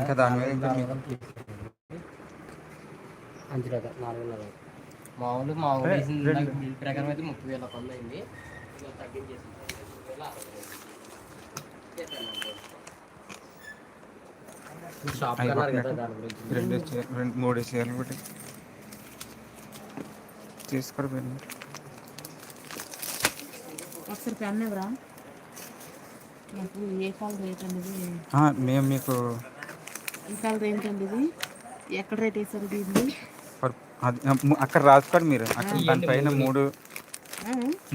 ఇంకా దాని మీద ఇంకా నాలుగు వేల. మామూలు మామూలు బిల్ ప్రకారం అయితే ముప్పై వేల ఒక వంద అయింది తగ్గించేసి షాప్ రెండు మూడు చీరలు పెట్టి తీసుకొని పోయింది ఒకసారి పెన్ ఎవరా నాకు ఏ కలర్ రేట్ అనేది ఆ, మేము మీకు కలర్ ఏంటండి ఇది? ఎక్కడ రేట్ వేసారు దీన్ని అది అక్కడ రాసుకోండి మీరు. అక్కడ దానిపైన మూడు?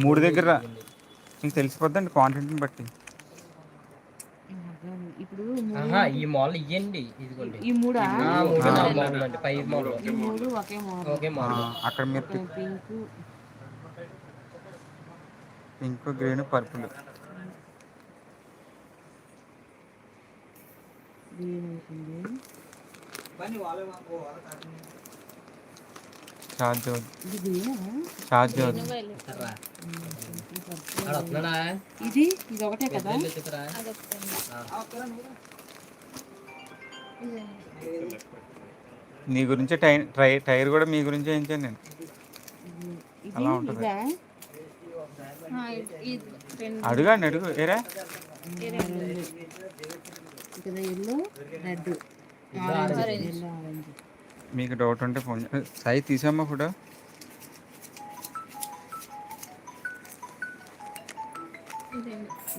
మూడు దగ్గర మీకు తెలిసిపోద్దండి క్వాంటిటీని బట్టి. ఇప్పుడు ఈ మోడల్ ఇదిగోండి. ఈ మూడా? పై మోడల్ ఈ మూడు ఒకే మోడల్ అక్కడ మీరు pink. Pink green purple. Charge ఇది ఛార్జ్ ఇది ఇది ఒకటే కదా. నీ గురించి టై ట్రై టైర్ కూడా మీ గురించి వేయించాను నేను. ఇది అలా ఉంటుంది. ఇదా? అడుగండి అడుగు ఏరా? ఇక్కడ yellow red. Orange. Yellow orange. మీకు డౌట్ ఉంటే ఫోన్ సాయి తీసామ్మా ఫోటో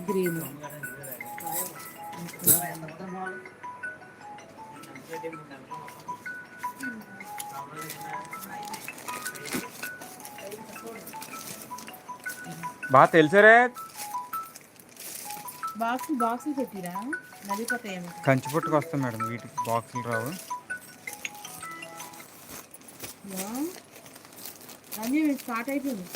గ్రీన్. బాగా తెలుసరే? బాక్స్ బాక్స్ పెట్టిరా? నలిపోతాయేమో కంచి పుట్టుకు వస్తాం మేడం వీటికి బాక్సులు రావు. అన్నీ స్టార్ట్ అయిపోయింది.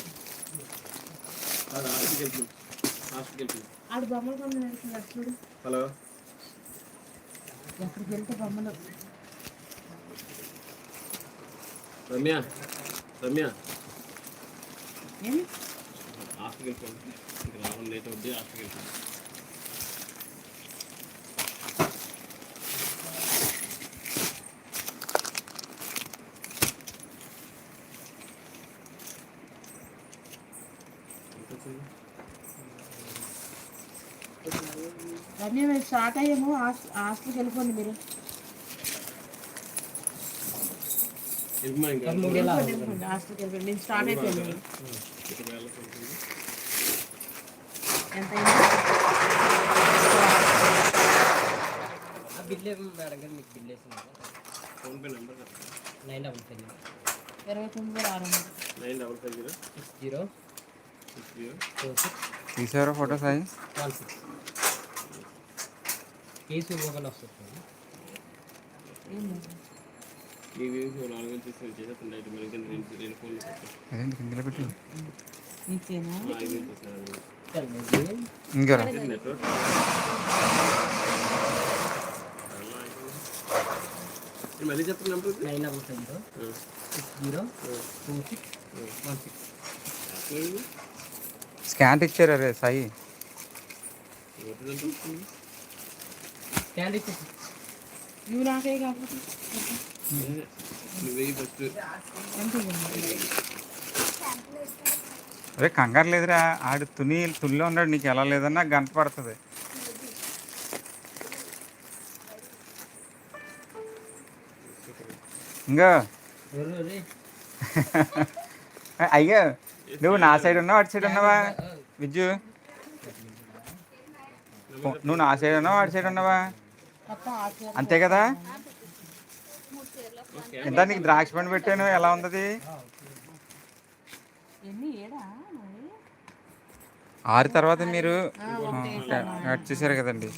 ఆడు బొమ్మలు కొన్ని నడుస్తున్నారు చూడు. హలో? ఎక్కడికి వెళ్తే బొమ్మలు? రమ్య రమ్య. వెళ్ళిపోండి ఇంకా రావడం లేట్ అవుద్ది వెళ్ళిపోండి అన్నీ మేము స్టార్ట్ అయ్యాము. హాస్- హాస్టల్కి వెళ్ళిపోండి మీరు. వెళ్ళిపో ఇంకా మూడు వేల అరవై. వెళ్ళిపోండి హాస్టల్కి వెళ్ళిపోండి. నేను స్టార్ట్ అయిపోయింది ఇక వేళ పడుతుంది. ఎంత అయింది? ఆ బిల్ ఏమో మేడం గారు మీకు బిల్ వేసింది. ఫోన్ పే నెంబర్ చెప్పండి నైన్ డబల్ ఫైవ్ ఇరవై తొమ్మిది వేల ఆరు వందలు. Nine double five zero. Six zero. Six zero. Four six. తీసారా photo Sai one six case ఇవ్వకుండా వస్తుంది ఏంది? మీ వ్యూస్ నాలుగు వేలు తీసుకొని ఇంకా మళ్ళీ చెప్పండి number nine double five zero six zero two six one six. Scan ఇచ్చారు అరే సాయి? నువ్వు నాకే కాకపోతే? అరే కంగారు లేదురా. ఆడు తుని తుల్లో ఉన్నాడు. నీకు ఎలా లేదన్నా గంట పడుతుంది. ఇంకా? అయ్యో నువ్వు నా సైడ్ ఉన్నావా? అటు సైడ్ ఉన్నావా? విజ్జు. నువ్వు నా సైడ్ ఉన్నావా? అటు సైడ్ ఉన్నావా? అంతే కదా? ఎంత నీకు ద్రాక్ష పండు పెట్టాను ఎలా ఉంది ఎన్ని ఆరు తర్వాత మీరు కట్ చేశారు కదండి.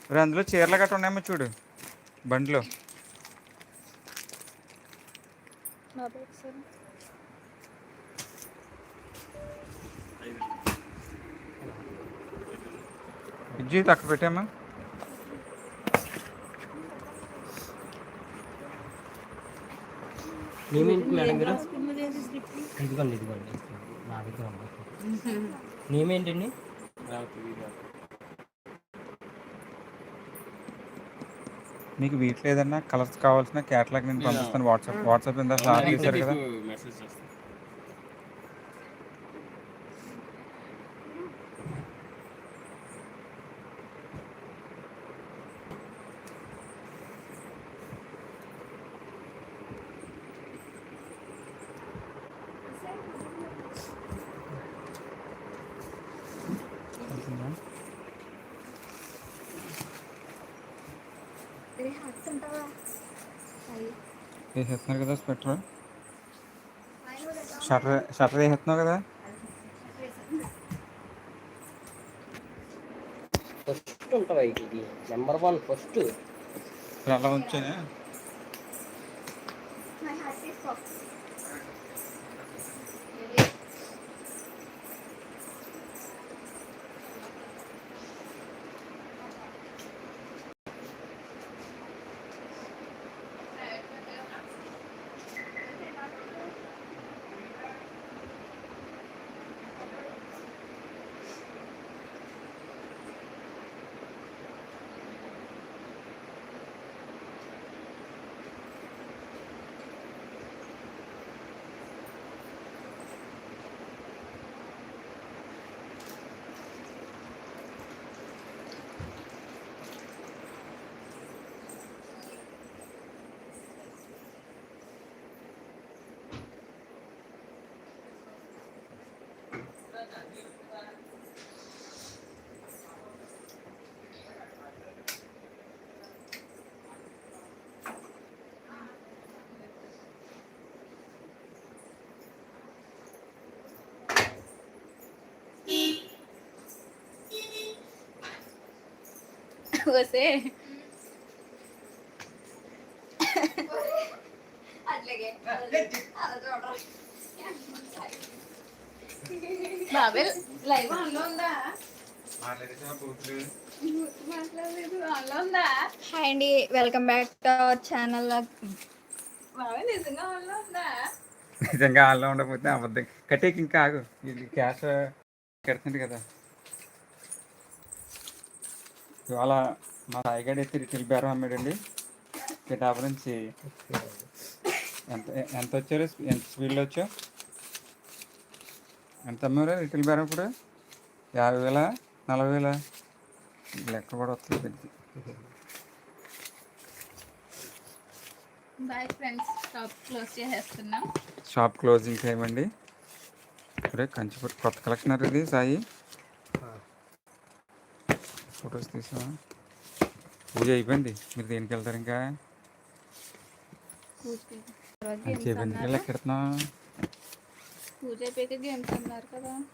ఇప్పుడు అందులో చీరలు గట్ట ఉన్నాయమ్మా చూడు బండిలో. జీత అక్కడ పెట్టామా ఇదిగోండి ఇదిగోండి నా దగ్గర మీకు వీటిలో కలర్స్ కావాల్సిన క్యాటలాగ్ నేను పంపిస్తాను. వాట్సాప్ వాట్సాప్ ఇందా సార్ కదా. వేసేస్తున్నారు కదా స్వెటర్? షటర్ షటర్ వేసేస్తున్నావు కదా? ఫస్ట్ ఉంటావా ఇది? నెంబర్ వన్ ఫస్ట్ అలా ఉంచాను? హాయ్ అండి welcome back to our channel. నిజంగా ఆన్లో ఉండకపోతే అబద్ధం. కట్టేకి ఇంకా ఆగు. ఇది క్యాష్ కడుతుంది కదా. ఇవాళ మా సాయిగాడు అయితే రిటిల్ బేరం అమ్మాడండి. పిఠాపు నుంచి ఎంత ఎంత వచ్చారు? ఎంత స్పీడ్లో వచ్చావు? ఎంత అమ్మారు? రిటిల్ బేరం ఇప్పుడు యాభై వేల? నలభై వేల? లెక్క కూడా వస్తుంది పెద్ద బాయ్ ఫ్రెండ్స్ షాప్ క్లోజ్ చేసేస్తున్నాం. షాప్ క్లోజింగ్ టైం అండి. అరే కంచిపట్టు కొత్త కలెక్షన్ ఇది సాయి? ఫొటోస్ తీసా. పూజ అయిపోయింది. మీరు దేనికి వెళ్తారు ఇంకా?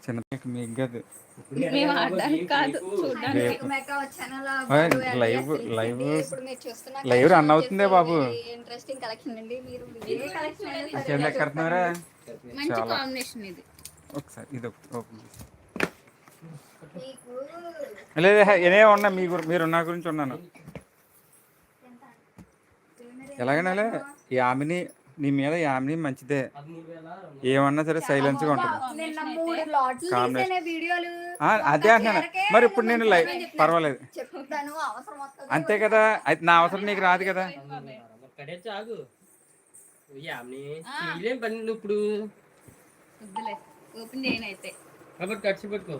చిన్న మీకు కాదు. Live live. లైవ్ రన్ అవుతుందే బాబు. ఇంట్రెస్టింగ్ కలెక్షన్ అండి. మీరు ఏ కలెక్షన్ ఇంకేం మంచి చాలా. కాంబినేషన్ ఇది. ఒకసారి ఇది ఒకటి ఓపెన్ చేసి మీకు లేదు ఏనే ఉన్నా మీ గురి మీరు నా గురించి ఉన్నాను. ఎలాగైనా యామిని నీ మీద యామిని మంచిదే. ఏమన్నా సరే ఉంటుంది. తీసేనే వీడియోలు. ఆ, అదే అంటున్నాను. మరి ఇప్పుడు నేను లైవ్ పర్వాలేదు. అంతే కదా అయితే నా అవసరం నీకు రాదు కదా. ఇప్పుడు? వద్దులే ఓపెన్ చేయనైతే కాబట్టి ఖర్చు పెట్టుకో.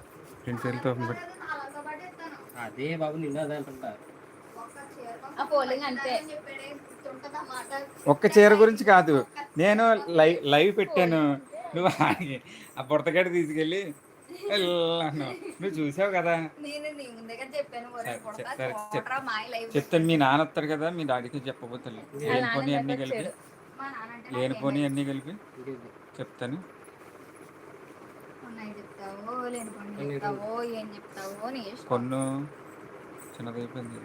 అదే బాబు నిన్న అదే ఒక్క చీర గురించి కాదు. నేను లైవ్ లైవ్ పెట్టాను. నువ్వు ఆ పుడతగడ్డ తీసుకెళ్ళి నువ్వు చూసావు కదా? చెప్తాను. మీ నాన్న వస్తాడు కదా మీ డాడీకి చెప్పబోతే లేనిపోని అన్నీ కలిపి. లేనిపోని అన్నీ కలిపి. చెప్తాను. చెప్తావో ఏం చెప్తావో నీ కొన్ను చిన్నదైపోయింది.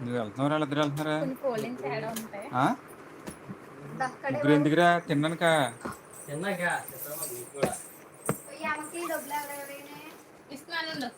నువ్వు వెళ్తున్నారా? వెళ్తున్నారా తేడా ఉంటాయి ఆ? దక్కడే ముగ్గురు ఎందుకురా? తిన్నానుకా. ఇస్తున్నాను